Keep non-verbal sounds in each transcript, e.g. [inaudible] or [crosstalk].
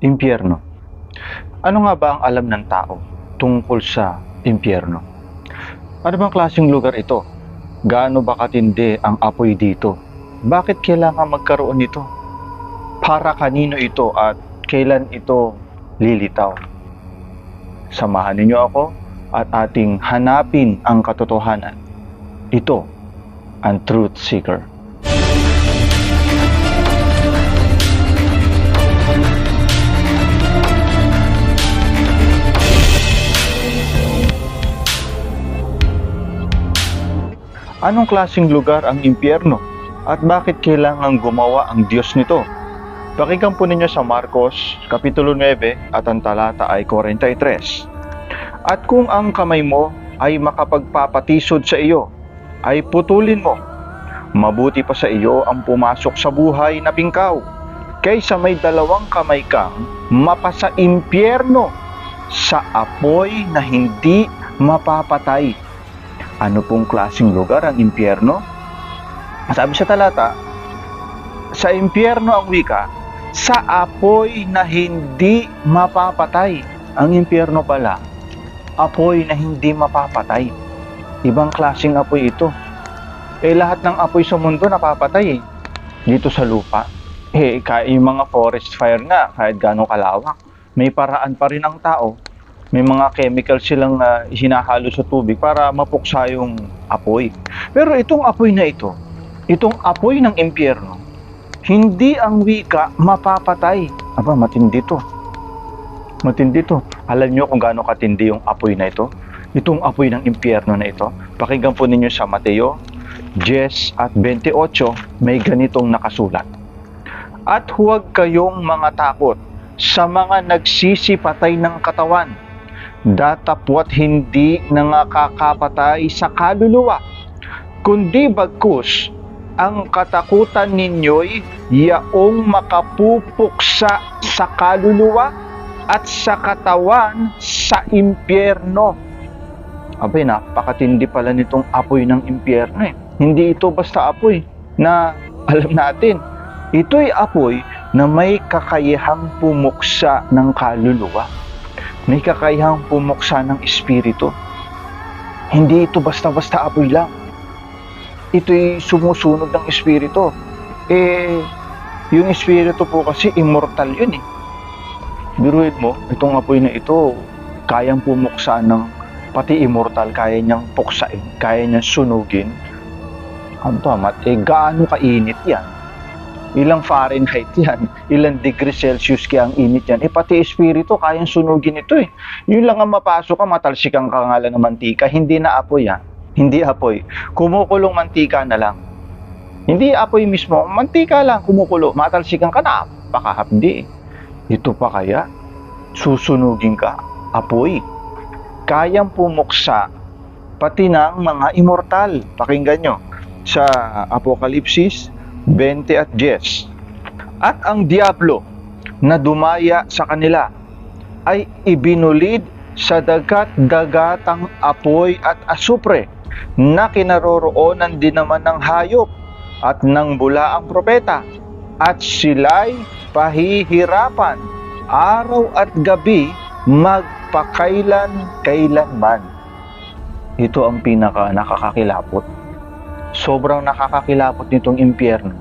Impyerno. Ano nga ba ang alam ng tao tungkol sa impyerno? Ano bang klaseng lugar ito? Gaano ba katindi ang apoy dito? Bakit kailangan magkaroon nito? Para kanino ito at kailan ito lilitaw? Samahan ninyo ako at ating hanapin ang katotohanan. Ito ang Truth Seeker. Anong klasing lugar ang impyerno? At bakit kailangan gumawa ang Diyos nito? Pakinggan po ninyo sa Marcos, Kapitulo 9 at ang talata ay 43. At kung ang kamay mo ay makapagpapatisod sa iyo, ay putulin mo. Mabuti pa sa iyo ang pumasok sa buhay na pingkaw, kaysa may dalawang kamay kang mapasa impyerno sa apoy na hindi mapapatay. Ano pong klaseng lugar ang impyerno? Sabi sa talata, sa impyerno ang wika, sa apoy na hindi mapapatay. Ang impyerno pala, apoy na hindi mapapatay. Ibang klaseng apoy ito. Eh lahat ng apoy sa mundo napapatay eh. Dito sa lupa. Eh yung mga forest fire nga, kahit gano'ng kalawak, may paraan pa rin ang tao. May mga chemicals silang uh, hinahalo sa tubig para mapuksa yung apoy. Pero itong apoy na ito, itong apoy ng impyerno, hindi ang wika mapapatay. Aba, matindi to. Matindi to. Alam nyo kung gaano katindi yung apoy na ito? Itong apoy ng impyerno na ito. Pakinggan po ninyo sa Mateo 10 at 28, may ganitong nakasulat. At huwag kayong mga takot sa mga nagsisipatay ng katawan, datapwat hindi nangakakapatay sa kaluluwa, kundi bagkus ang katakutan ninyo'y yaong makapupuksa sa kaluluwa at sa katawan sa impyerno. Abay, napakatindi pala nitong apoy ng impyerno eh. Hindi ito basta apoy na alam natin. Ito'y apoy na may kakayahang pumuksa ng kaluluwa. May kakayahang pumuksa ng espiritu. Hindi ito basta-basta apoy lang. Ito'y sumusunod ng espiritu. Eh, yung espiritu po kasi immortal yun eh. Biruin mo, itong apoy na ito, kayang pumuksa ng pati immortal, kaya niyang puksain, kaya niyang sunugin. Ano to, mat? Eh, gaano kainit yan? Ilang Fahrenheit yan? Ilang degree Celsius kaya ang init yan? Eh, pati espiritu, kayang sunugin ito eh. Yun lang ang mapasok ka, matalsik ang kangalan ng mantika, hindi na apoy yan. Hindi apoy. Kumukulong mantika na lang. Hindi apoy mismo, mantika lang kumukulo, matalsikan ka na, pakahapdi. Ito pa kaya? Susunugin ka, apoy. Kayang pumuksa pati ng mga immortal. Pakinggan nyo sa Apokalipsis 20 at 10. At ang Diablo na dumaya sa kanila ay ibinulid sa dagat-dagatang apoy at asupre na kinaroroonan din naman ng hayop at ng bulaang propeta at sila'y pahihirapan araw at gabi magpakailan kailanman. Ito ang pinaka nakakakilapot. Sobrang nakakakilapot nitong impyerno.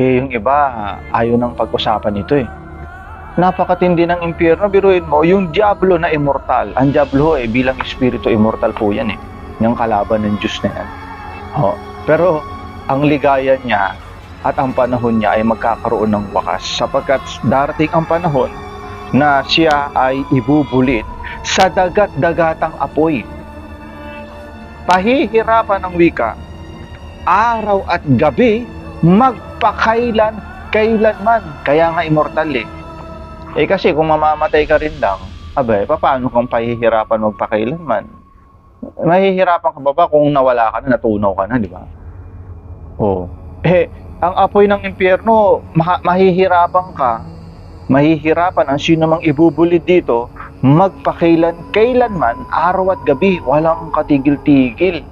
Eh, yung iba, ayaw ng pag-usapan ito eh. Napakatindi ng impyerno, biruin mo, yung Diablo na immortal. Ang Diablo eh, bilang espiritu immortal po yan eh. Yung kalaban ng Diyos na yan. Oh. Pero, ang ligaya niya at ang panahon niya ay magkakaroon ng wakas sapagkat darating ang panahon na siya ay ibubulit sa dagat-dagatang apoy. Pahihirapan ng wika, araw at gabi, magpakailan kailanman. Kaya nga immortal eh. Eh kasi kung mamamatay ka rin lang, abay, paano kung pahihirapan magpakailanman? Mahihirapan ka ba ba kung nawala ka na, natunaw ka na, di ba? Oh. Eh, ang apoy ng impyerno, ma- mahihirapan ka, mahihirapan ang sino mang ibubulid dito, magpakailan kailanman, araw at gabi, walang katigil-tigil.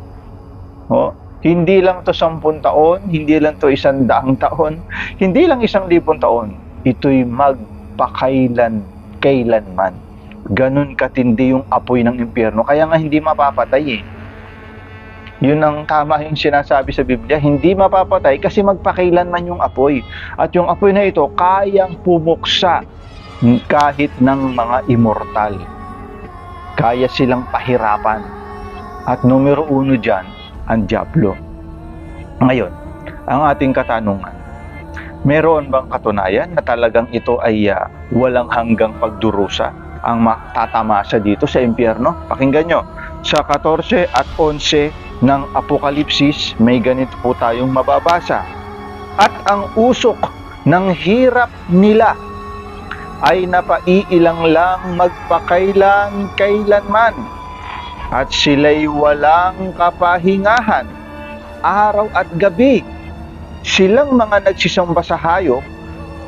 Oh, hindi lang to sampun taon, hindi lang to isang daang taon, hindi lang isang libon taon. Ito'y magpakailan kailanman. Ganun katindi yung apoy ng impyerno. Kaya nga hindi mapapatay eh. Yun ang tama yung sinasabi sa Biblia. Hindi mapapatay kasi magpakailanman yung apoy. At yung apoy na ito, kayang pumuksa kahit ng mga immortal. Kaya silang pahirapan. At numero uno dyan, ang Diablo. Ngayon, ang ating katanungan, meron bang katunayan na talagang ito ay uh, walang hanggang pagdurusa ang matatamasa dito sa impyerno? Pakinggan nyo, sa 14 at 11 ng Apokalipsis, may ganito po tayong mababasa. At ang usok ng hirap nila ay napaiilang lang magpakailan kailanman at sila'y walang kapahingahan. Araw at gabi silang mga nagsisamba sa hayop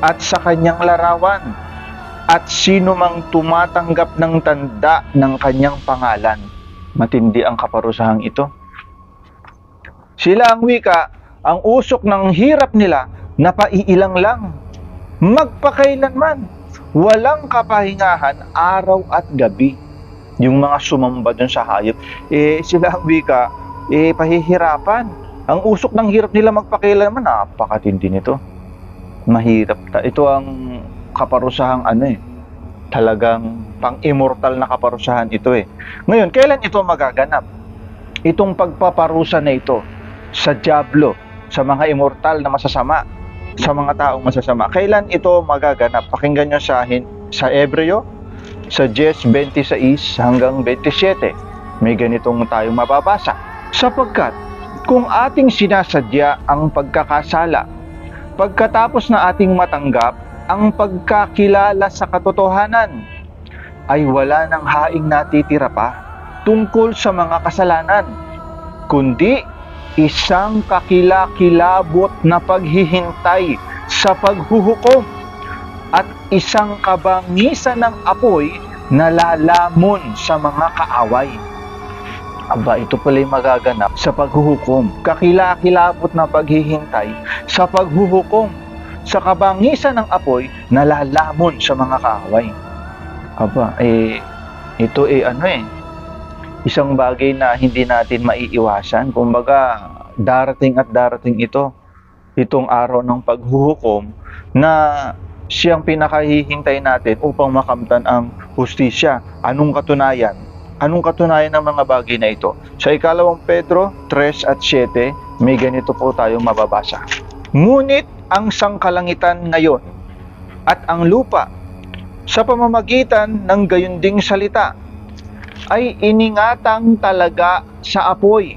at sa kanyang larawan. At sino mang tumatanggap ng tanda ng kanyang pangalan matindi ang kaparusahang ito. Sila ang wika ang usok ng hirap nila napaiilang lang. Magpakailanman walang kapahingahan araw at gabi. Yung mga sumamba dun sa hayop, eh sila ang wika, eh pahihirapan. Ang usok ng hirap nila magpakailanman, napakatindi nito. Mahirap. Ta. Ito ang kaparusahang ano eh. Talagang pang-immortal na kaparusahan ito eh. Ngayon, kailan ito magaganap? Itong pagpaparusa na ito sa Diablo, sa mga immortal na masasama, sa mga taong masasama. Kailan ito magaganap? Pakinggan nyo sa, sa Ebreo, sa 10.26 hanggang 27. May ganitong tayong mababasa. Sapagkat kung ating sinasadya ang pagkakasala, pagkatapos na ating matanggap ang pagkakilala sa katotohanan, ay wala nang haing natitira pa tungkol sa mga kasalanan, kundi isang kakilakilabot na paghihintay sa paghuhukom at isang kabangisan ng apoy na lalamon sa mga kaaway. Aba, ito pala yung magaganap sa paghuhukom. Kakilakilabot na paghihintay sa paghuhukom sa kabangisan ng apoy na lalamon sa mga kaaway. Aba, eh, ito eh ano eh, isang bagay na hindi natin maiiwasan. Kumbaga, darating at darating ito, itong araw ng paghuhukom na siyang pinakahihintay natin upang makamtan ang hustisya. Anong katunayan? Anong katunayan ng mga bagay na ito? Sa ikalawang Pedro 3 at 7, may ganito po tayong mababasa. Ngunit ang sangkalangitan ngayon at ang lupa sa pamamagitan ng gayunding salita ay iningatang talaga sa apoy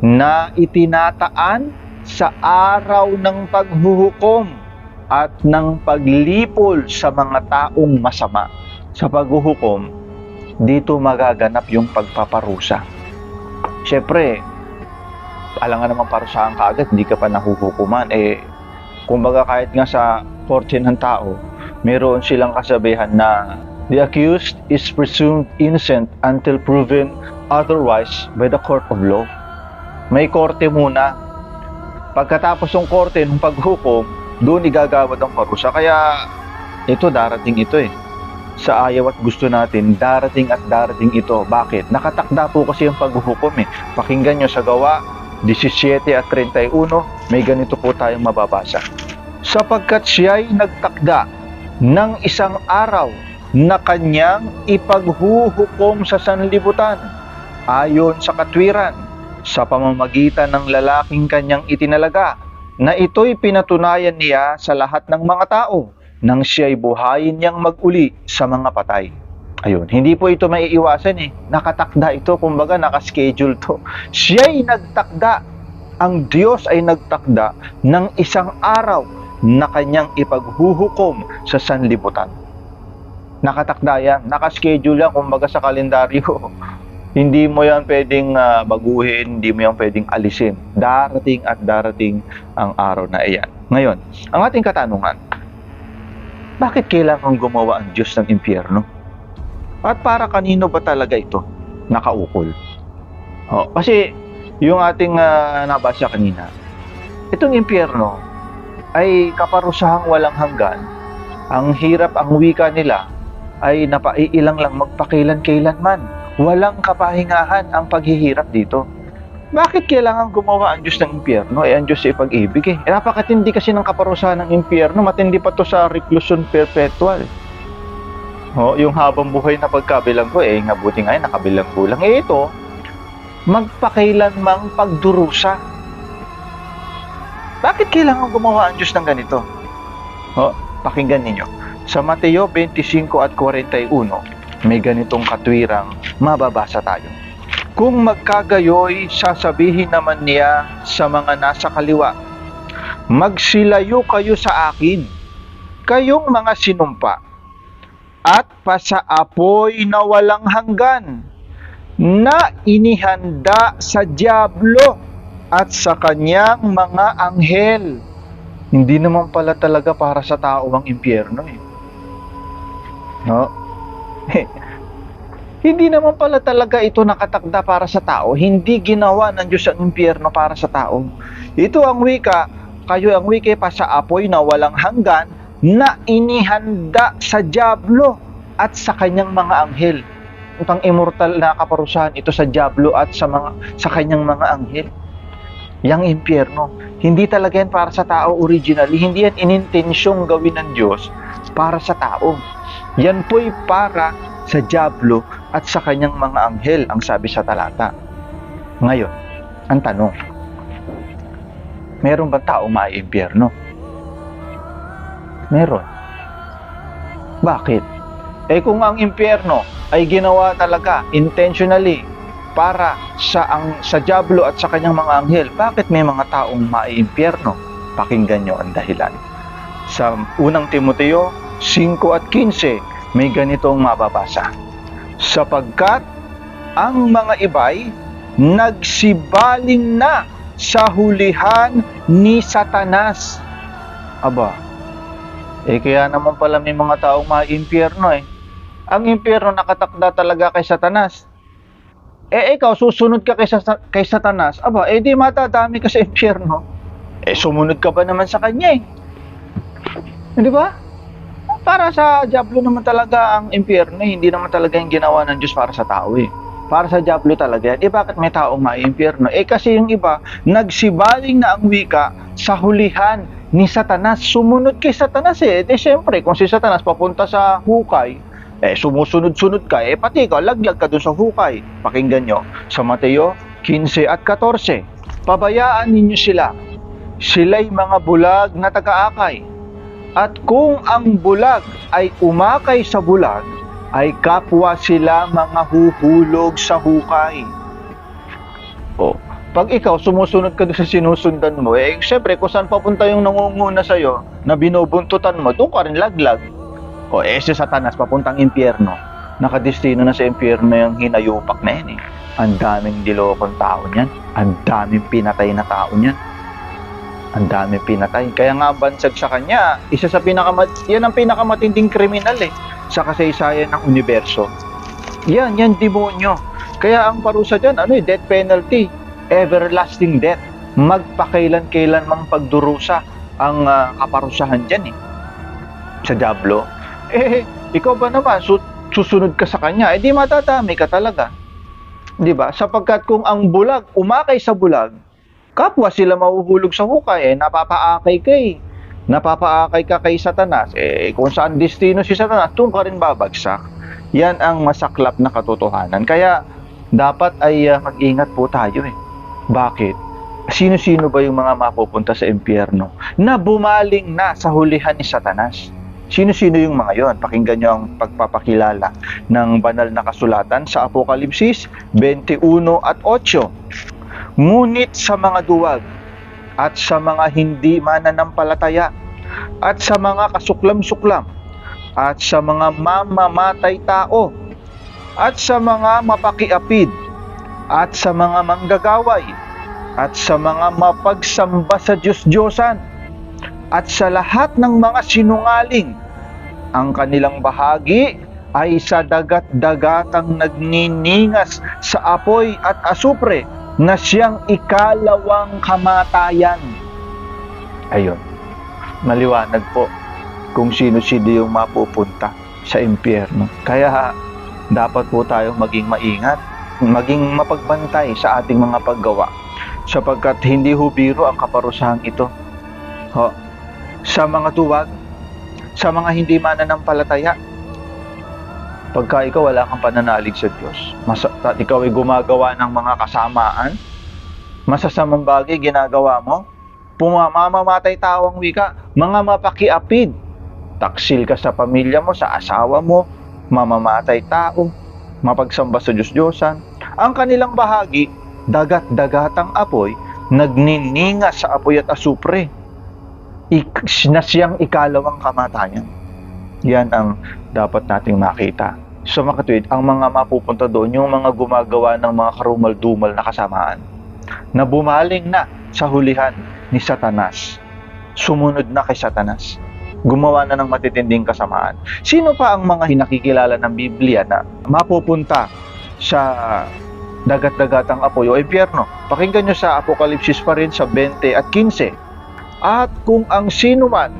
na itinataan sa araw ng paghuhukom at ng paglipol sa mga taong masama. Sa paghuhukom, dito magaganap yung pagpaparusa. Siyempre, alam nga naman parusahan ka agad, hindi ka pa nahuhukuman. Eh, kumbaga kahit nga sa fortune ng tao, meron silang kasabihan na The accused is presumed innocent until proven otherwise by the court of law. May korte muna. Pagkatapos ng korte, ng paghukom, doon igagawad ang parusa. Kaya ito, darating ito eh. Sa ayaw at gusto natin, darating at darating ito. Bakit? Nakatakda po kasi yung paghuhukom eh. Pakinggan nyo sa gawa, 17 at 31, may ganito po tayong mababasa. Sapagkat siya'y nagtakda ng isang araw na kanyang ipaghuhukom sa sanlibutan ayon sa katwiran sa pamamagitan ng lalaking kanyang itinalaga na ito'y pinatunayan niya sa lahat ng mga tao nang siya'y buhayin niyang maguli sa mga patay. Ayun, hindi po ito maiiwasan eh. Nakatakda ito, kumbaga nakaschedule to. Siya'y nagtakda. Ang Diyos ay nagtakda ng isang araw na kanyang ipaghuhukom sa sanlibutan nakatakda yan, nakaschedule yan, kumbaga sa kalendaryo. Hindi mo yan pwedeng uh, baguhin, hindi mo yan pwedeng alisin. Darating at darating ang araw na iyan. Ngayon, ang ating katanungan, bakit kailangan gumawa ang Diyos ng impyerno? At para kanino ba talaga ito nakaukol? Oh, kasi yung ating uh, nabasa kanina, itong impyerno ay kaparusahang walang hanggan Ang hirap ang wika nila ay napaiilang lang magpakilan-kailan man. Walang kapahingahan ang paghihirap dito. Bakit kailangan gumawa ang Diyos ng impyerno? Eh, ang Diyos ay pag-ibig eh. eh napakatindi kasi ng kaparusahan ng impyerno. Matindi pa to sa reclusion perpetual. Oh, yung habang buhay na pagkabilang ko, eh, nga buti nga eh, nakabilang ko lang. Eh, ito, magpakailanmang pagdurusa. Bakit kailangan gumawa ang Diyos ng ganito? Oh, pakinggan ninyo. Sa Mateo 25 at 41, may ganitong katwirang mababasa tayo. Kung magkagayoy, sasabihin naman niya sa mga nasa kaliwa, Magsilayo kayo sa akin, kayong mga sinumpa, at pasaapoy na walang hanggan, na inihanda sa Diablo at sa kanyang mga anghel. Hindi naman pala talaga para sa tao ang impyerno eh. No? [laughs] Hindi naman pala talaga ito nakatakda para sa tao. Hindi ginawa ng Diyos ang impyerno para sa tao. Ito ang wika, kayo ang wika pa sa apoy na walang hanggan na inihanda sa Diablo at sa kanyang mga anghel. Itong immortal na kaparusahan ito sa Diablo at sa mga sa kanyang mga anghel. Yang impyerno, hindi talaga yan para sa tao originally. Hindi yan inintensyong gawin ng Diyos para sa tao. Yan po'y para sa Diablo at sa kanyang mga anghel, ang sabi sa talata. Ngayon, ang tanong, meron ba taong maiimpyerno? Meron. Bakit? Eh kung ang impyerno ay ginawa talaga intentionally para sa ang sa Diablo at sa kanyang mga anghel, bakit may mga taong maiimpyerno? Pakinggan nyo ang dahilan. Sa unang Timoteo 5 at 15, may ganitong mababasa. Sapagkat ang mga iba'y nagsibaling na sa hulihan ni Satanas. Aba, eh kaya naman pala may mga taong maimpyerno eh. Ang impyerno nakatakda talaga kay Satanas. Eh ikaw, susunod ka kay, kay Satanas. Aba, eh di matadami ka sa impyerno. Eh sumunod ka pa naman sa kanya eh. Di ba? Para sa Diablo naman talaga ang impyerno, eh. hindi naman talaga yung ginawa ng Diyos para sa tao eh. Para sa Diablo talaga yan. Eh bakit may taong maimpyerno? Eh kasi yung iba, nagsibaling na ang wika sa hulihan ni Satanas. Sumunod kay Satanas eh. Eh siyempre, kung si Satanas papunta sa hukay, eh sumusunod-sunod ka, eh pati ikaw, laglag ka dun sa hukay. Pakinggan nyo, sa Mateo 15 at 14. Pabayaan ninyo sila. Sila'y mga bulag na tagaakay at kung ang bulag ay umakay sa bulag, ay kapwa sila mga huhulog sa hukay. O, pag ikaw sumusunod ka doon sa sinusundan mo, eh, syempre, kung saan papunta yung nangunguna sa'yo, na binubuntutan mo, doon ka rin laglag. O, eh, si Satanas, papuntang impyerno. Nakadestino na sa impyerno yung hinayupak na yan eh. Ang daming dilokong tao niyan. Ang daming pinatay na tao niyan ang dami pinatay. Kaya nga bansag sa kanya, isa sa pinakamat, yan ang pinakamatinding kriminal eh, sa kasaysayan ng universo. Yan, yan demonyo. Kaya ang parusa dyan, ano eh, death penalty, everlasting death. Magpakailan-kailan mang pagdurusa ang uh, kaparusahan dyan eh. Sa Diablo. Eh, ikaw ba naman, su- susunod ka sa kanya, eh di matatami ka talaga. Di ba? Sapagkat kung ang bulag, umakay sa bulag, kapwa sila mahuhulog sa hukay, eh, napapaakay kay, napapaakay ka kay Satanas, eh, kung saan destino si Satanas, doon ka rin babagsak. Yan ang masaklap na katotohanan. Kaya, dapat ay uh, mag-ingat po tayo eh. Bakit? Sino-sino ba yung mga mapupunta sa impyerno na bumaling na sa hulihan ni Satanas? Sino-sino yung mga yon? Pakinggan nyo ang pagpapakilala ng banal na kasulatan sa Apokalipsis 21 at 8. Ngunit sa mga duwag at sa mga hindi mananampalataya at sa mga kasuklam-suklam at sa mga mamamatay tao at sa mga mapakiapid at sa mga manggagaway at sa mga mapagsamba sa Diyos-Diyosan at sa lahat ng mga sinungaling ang kanilang bahagi ay sa dagat-dagatang nagniningas sa apoy at asupre na siyang ikalawang kamatayan. Ayun, maliwanag po. kung sino-sino yung mapupunta sa impyerno. Kaya dapat po tayong maging maingat, maging mapagbantay sa ating mga paggawa sapagkat hindi ho biro ang kaparusahang ito. Ho, sa mga duwag, sa mga hindi mananampalataya, pagka ikaw wala kang pananalig sa Diyos, mas, ikaw ay gumagawa ng mga kasamaan, masasamang bagay ginagawa mo, pumamamatay tawang wika, mga mapakiapid, taksil ka sa pamilya mo, sa asawa mo, mamamatay tao, mapagsamba sa Diyos-Diyosan. Ang kanilang bahagi, dagat-dagatang apoy, nagnininga sa apoy at asupre. Ik- na siyang ikalawang kamatayan. Yan ang dapat nating makita. Sa makatwid, ang mga mapupunta doon, yung mga gumagawa ng mga karumal-dumal na kasamaan, na bumaling na sa hulihan ni Satanas. Sumunod na kay Satanas. Gumawa na ng matitinding kasamaan. Sino pa ang mga hinakikilala ng Biblia na mapupunta sa dagat-dagatang apoy o impyerno? Pakinggan nyo sa Apokalipsis pa rin sa 20 at 15. At kung ang sino man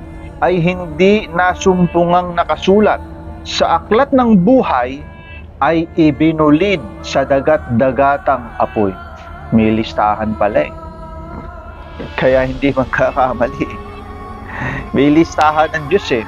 ay hindi nasumpungang nakasulat sa aklat ng buhay ay ibinulid sa dagat-dagatang apoy. May listahan pala eh. Kaya hindi magkakamali. May listahan ng Diyos eh.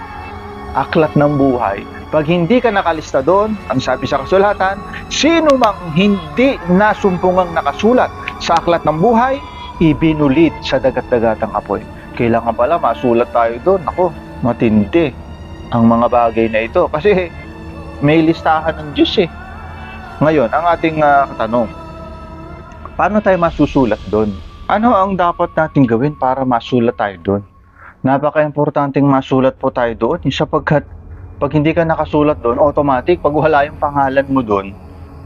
Aklat ng buhay. Pag hindi ka nakalista doon, ang sabi sa kasulatan, sino mang hindi nasumpungang nakasulat sa aklat ng buhay, ibinulid sa dagat-dagatang apoy. Kailangan pala masulat tayo doon. Ako, matindi ang mga bagay na ito. Kasi may listahan ng Diyos eh. Ngayon, ang ating uh, tanong, paano tayo masusulat doon? Ano ang dapat natin gawin para masulat tayo doon? Napaka-importanting masulat po tayo doon eh, sapagkat pag hindi ka nakasulat doon, automatic, pag wala yung pangalan mo doon,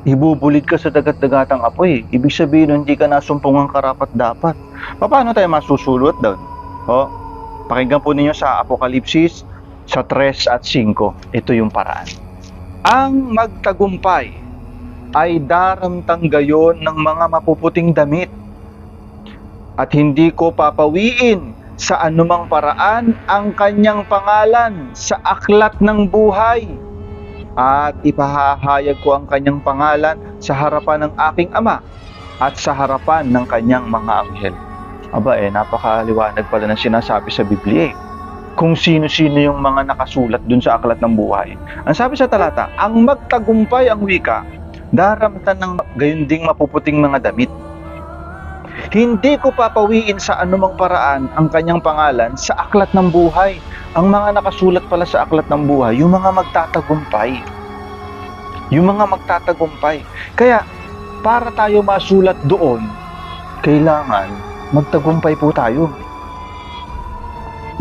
ibubulid ka sa dagat-dagatang apoy. Ibig sabihin, hindi ka nasumpungan karapat dapat. Paano tayo masusulat doon? O, pakinggan po ninyo sa Apokalipsis sa 3 at 5. Ito yung paraan. Ang magtagumpay ay daramtang gayon ng mga mapuputing damit at hindi ko papawiin sa anumang paraan ang kanyang pangalan sa aklat ng buhay at ipahahayag ko ang kanyang pangalan sa harapan ng aking ama at sa harapan ng kanyang mga anghel. Aba eh, napakaliwanag pala ng sinasabi sa Biblia eh. Kung sino-sino yung mga nakasulat dun sa aklat ng buhay. Ang sabi sa talata, ang magtagumpay ang wika, daramtan ng gayon ding mapuputing mga damit. Hindi ko papawiin sa anumang paraan ang kanyang pangalan sa aklat ng buhay. Ang mga nakasulat pala sa aklat ng buhay, yung mga magtatagumpay. Yung mga magtatagumpay. Kaya, para tayo masulat doon, kailangan magtagumpay po tayo.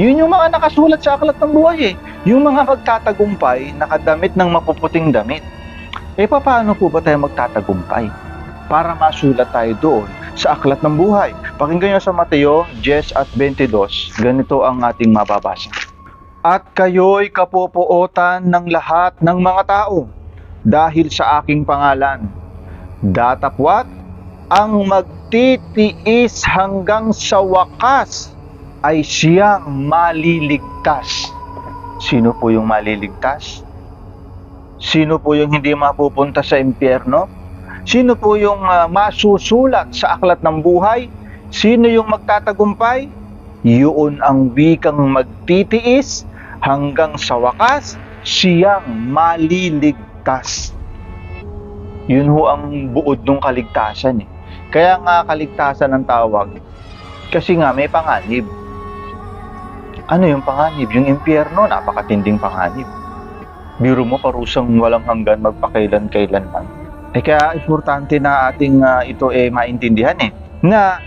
Yun yung mga nakasulat sa aklat ng buhay eh. Yung mga magtatagumpay, nakadamit ng mapuputing damit. Eh, paano po ba tayo magtatagumpay? Para masulat tayo doon sa aklat ng buhay. Pakinggan nyo sa Mateo 10 at 22, ganito ang ating mababasa. At kayo'y kapopuotan ng lahat ng mga tao dahil sa aking pangalan. Datapwat ang magtitiis hanggang sa wakas ay siyang maliligtas. Sino po yung maliligtas? Sino po yung hindi mapupunta sa impyerno? Sino po yung uh, masusulat sa aklat ng buhay? Sino yung magtatagumpay? Yun ang wikang magtitiis hanggang sa wakas, siyang maliligtas. Yun ho ang buod ng kaligtasan eh. Kaya nga kaligtasan ng tawag. Kasi nga may panganib. Ano yung panganib? Yung impyerno, napakatinding panganib. Biro mo parusang walang hanggan magpakailan-kailanman. Eh kaya importante na ating uh, ito eh maintindihan eh. Na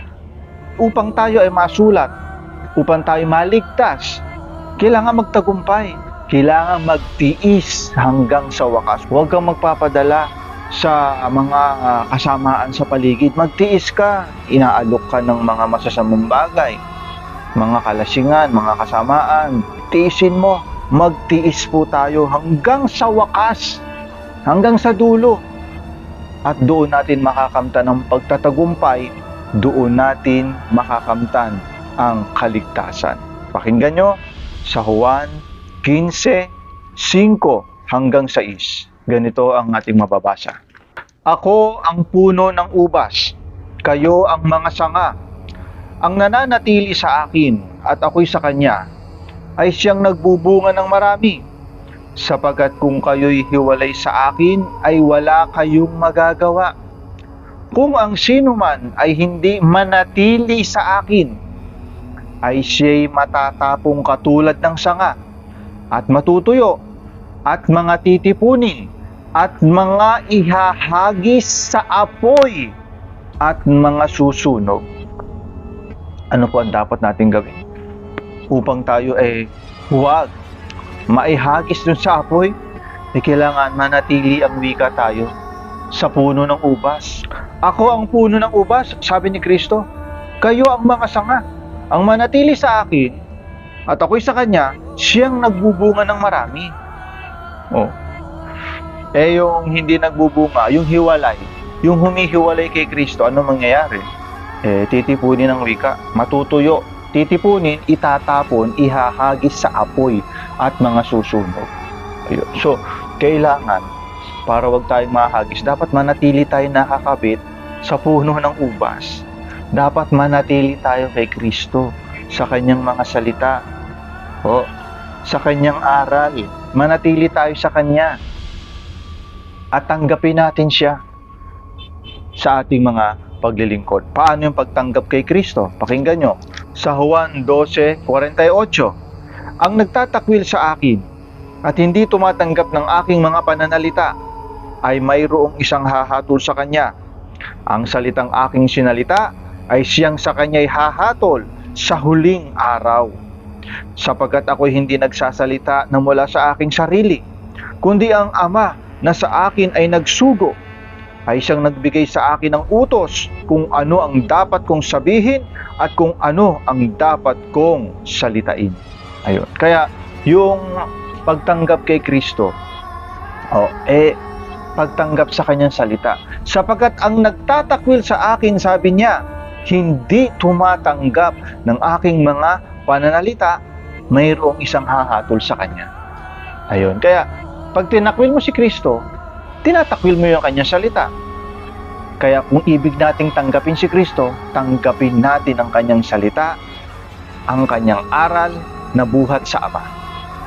upang tayo ay masulat, upang tayo maligtas, kailangan magtagumpay. Kailangan magtiis hanggang sa wakas. Huwag kang magpapadala sa mga uh, kasamaan sa paligid. Magtiis ka. Inaalok ka ng mga masasamang bagay. Mga kalasingan, mga kasamaan. Tiisin mo. Magtiis po tayo hanggang sa wakas. Hanggang sa dulo. At doon natin makakamtan ng pagtatagumpay. Doon natin makakamtan ang kaligtasan. Pakinggan nyo sa Juan 15, 5 hanggang 6. Ganito ang ating mababasa. Ako ang puno ng ubas, kayo ang mga sanga. Ang nananatili sa akin at ako'y sa kanya ay siyang nagbubunga ng marami. Sapagkat kung kayo'y hiwalay sa akin ay wala kayong magagawa. Kung ang sino man ay hindi manatili sa akin, ay siya'y matatapong katulad ng sanga at matutuyo at mga titipunin at mga ihahagis sa apoy at mga susunog. Ano po ang dapat natin gawin? Upang tayo ay huwag maihagis dun sa apoy, eh kailangan manatili ang wika tayo sa puno ng ubas. Ako ang puno ng ubas, sabi ni Kristo. Kayo ang mga sanga. Ang manatili sa akin at ako'y sa kanya, siyang nagbubunga ng marami. Oh. Eh yung hindi nagbubunga, yung hiwalay, yung humihiwalay kay Kristo, ano mangyayari? Eh titipunin ng wika, matutuyo, titipunin, itatapon, ihahagis sa apoy at mga susunog. Ayun. So, kailangan para wag tayong mahagis, dapat manatili tayo nakakabit sa puno ng ubas. Dapat manatili tayo kay Kristo sa kanyang mga salita. O, sa kanyang aral. Manatili tayo sa kanya. At tanggapin natin siya sa ating mga paglilingkod. Paano yung pagtanggap kay Kristo? Pakinggan nyo. Sa Juan 12:48, Ang nagtatakwil sa akin at hindi tumatanggap ng aking mga pananalita ay mayroong isang hahatol sa kanya. Ang salitang aking sinalita ay siyang sa kanya'y hahatol sa huling araw. Sapagkat ako'y hindi nagsasalita na mula sa aking sarili, kundi ang Ama na sa akin ay nagsugo ay siyang nagbigay sa akin ng utos kung ano ang dapat kong sabihin at kung ano ang dapat kong salitain. Ayun. Kaya yung pagtanggap kay Kristo, oh, eh pagtanggap sa kanyang salita. Sapagkat ang nagtatakwil sa akin, sabi niya, hindi tumatanggap ng aking mga pananalita, mayroong isang hahatol sa kanya. Ayun. Kaya, pag tinakwil mo si Kristo, tinatakwil mo yung kanyang salita. Kaya kung ibig nating tanggapin si Kristo, tanggapin natin ang kanyang salita, ang kanyang aral na buhat sa Ama.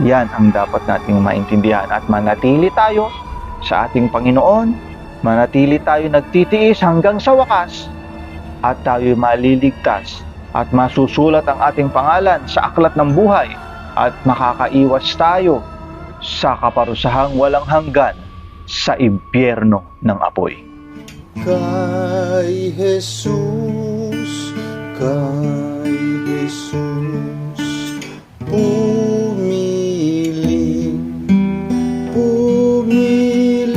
Yan ang dapat nating maintindihan at manatili tayo sa ating Panginoon, manatili tayo nagtitiis hanggang sa wakas at tayo maliligtas at masusulat ang ating pangalan sa aklat ng buhay at makakaiwas tayo sa kaparusahang walang hanggan sa impyerno ng apoy. Kay Jesus, kay Jesus, pumiling, pumiling,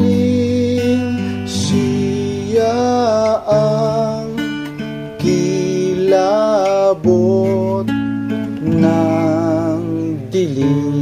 siya ang kilabot ng dilim.